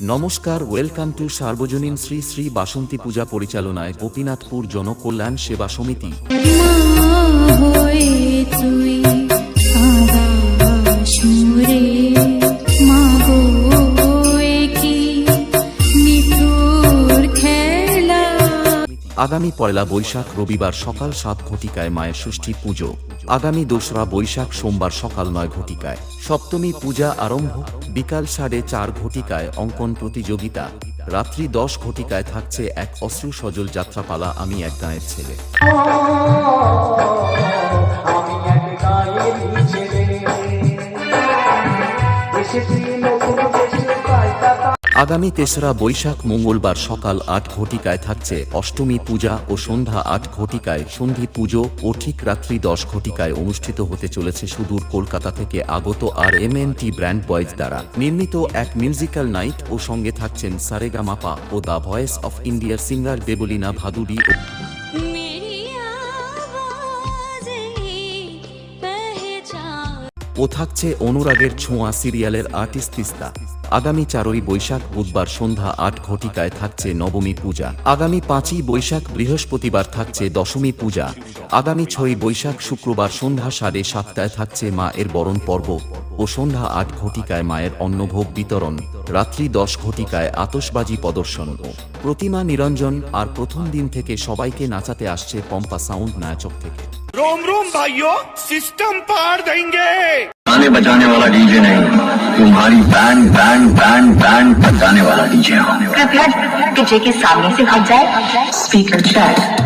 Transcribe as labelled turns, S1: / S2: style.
S1: নমস্কার welcome to সার্বজনীন শ্রী শ্রী বাসন্তী পূজা পরিচালনায় গোপীনাথপুর জনকল্যাণ সেবা সমিতি। আগামী পয়লা বৈশাখ রবিবার সকাল সাত ঘটিকায় মায়ের ষষ্ঠী পুজো। আগামী দোসরা বৈশাখ সোমবার সকাল নয় ঘটিকায়। সপ্তমী পূজা আরম্ভ, বিকাল সাড়ে চার ঘটিকায় অঙ্কন প্রতিযোগিতা। রাত্রি দশ ঘটিকায় থাকছে এক অশ্রু সজল যাত্রাপালা, আমি এক গাঁয়ের ছেলে।
S2: ছেলে।
S1: আগামী তেসরা বৈশাখ মঙ্গলবার সকাল আট ঘটিকায় থাকছে অষ্টমী পূজা ও সন্ধ্যা আট ঘটিকায় সন্ধি পুজো ও ঠিক রাত্রি দশ ঘটিকায় অনুষ্ঠিত হতে চলেছে সুদূর কলকাতা থেকে আগত R M N T brand boys দ্বারা। নির্মিত এক মিউজিক্যাল নাইট ও সঙ্গে থাকছেন সারেগামাপা ও দ্য ভয়েস অফ ইন্ডিয়ার সিঙ্গার দেবলীনা ভাদুড়ি ও ও থাকছে অনুরাগের ছোঁয়া সিরিয়ালের আর্টিস্ট তিস্তা। আগামী চারই বৈশাখ বুধবার সন্ধ্যা আট ঘটিকায় থাকছে নবমী পূজা আগামী পাঁচই বৈশাখ বৃহস্পতিবার থাকছে দশমী পূজা আগামী ছয়ই বৈশাখ শুক্রবার সন্ধ্যা সাড়ে সাতটায় থাকছে মা এর বরণ পর্ব ও সন্ধ্যা আট ঘটিকায় মায়ের অন্নভোগ বিতরণ রাত্রি দশ ঘটিকায় আতশবাজি প্রদর্শন ও প্রতিমা নিরঞ্জন আর প্রথম দিন থেকে সবাইকে নাচাতে আসছে পম্পা সাউন্ড নায়চক থেকে
S3: रोम रोम भाइयों सिस्टम पार देंगे
S4: गाने बजाने वाला डीजे नहीं तुम्हारी बैंड बैंड बैंड बैंड बजाने वाला डीजे
S5: कृपया डीजे के सामने से हट जाए। Speaker track